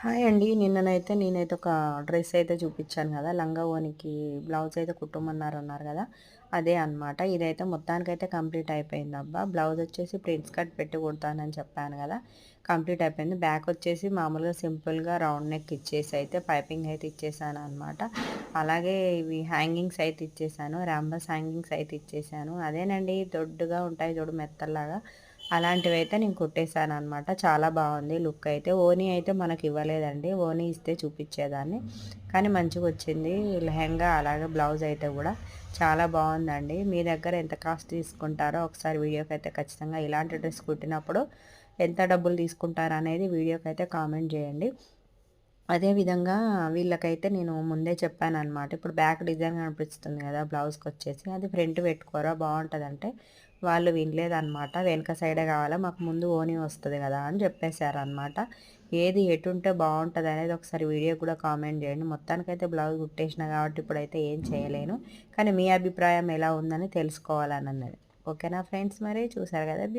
Hi అండి. నిన్ననైతే నేనైతే ఒక డ్రెస్ అయితే చూపించాను కదా. లంగా ఓనికి బ్లౌజ్ అయితే కుట్టమన్నారు అన్నారు కదా. అదే అనమాట ఇదైతే మొత్తానికైతే కంప్లీట్ అయిపోయింది అబ్బా. బ్లౌజ్ వచ్చేసి ప్రింట్స్ కట్ పెట్టి కుడతానని చెప్పాను కదా. కంప్లీట్ అయిపోయింది. బ్యాక్ వచ్చేసి మామూలుగా సింపుల్గా రౌండ్ నెక్ ఇచ్చేసి అయితే పైపింగ్ అయితే ఇచ్చేసాను అనమాట అలాగే ఇవి హ్యాంగింగ్స్ అయితే ఇచ్చేసాను. ర్యాంబస్ హ్యాంగింగ్స్ అయితే ఇచ్చేసాను. అదేనండి. దొడ్డుగా ఉంటాయి చూడు మెత్తల్లాగా. అలాంటివి అయితే నేను కుట్టేశాను అనమాట చాలా బాగుంది లుక్ అయితే. ఓనీ అయితే మనకి ఇవ్వలేదండి ఓనీ ఇస్తే చూపించేదాన్ని. కానీ మంచిగా వచ్చింది లెహంగా అలాగే బ్లౌజ్ అయితే కూడా చాలా బాగుందండి. మీ దగ్గర ఎంత కాస్ట్ తీసుకుంటారో ఒకసారి వీడియోకి అయితే ఖచ్చితంగా ఇలాంటి డ్రెస్ కుట్టినప్పుడు ఎంత డబ్బులు తీసుకుంటారు అనేది వీడియోకి అయితే కామెంట్ చేయండి. అదేవిధంగా వీళ్ళకైతే నేను ముందే చెప్పాను అనమాట ఇప్పుడు బ్యాక్ డిజైన్ కనిపిస్తుంది కదా బ్లౌజ్కి వచ్చేసి అది ఫ్రంట్ పెట్టుకోరా బాగుంటుందంటే వాళ్ళు వినలేదన్నమాట. వెనక సైడే కావాలా మాకు ముందు ఓని వస్తుంది కదా అని చెప్పేశారు అనమాట ఏది ఎటుంటే బాగుంటుంది అనేది ఒకసారి వీడియో కూడా కామెంట్ చేయండి. మొత్తానికైతే బ్లౌజ్ కుట్టేసిన కాబట్టి ఇప్పుడైతే ఏం చేయలేను. కానీ మీ అభిప్రాయం ఎలా ఉందని తెలుసుకోవాలని అన్నది ఓకేనా ఫ్రెండ్స్ మరి? చూసారు కదా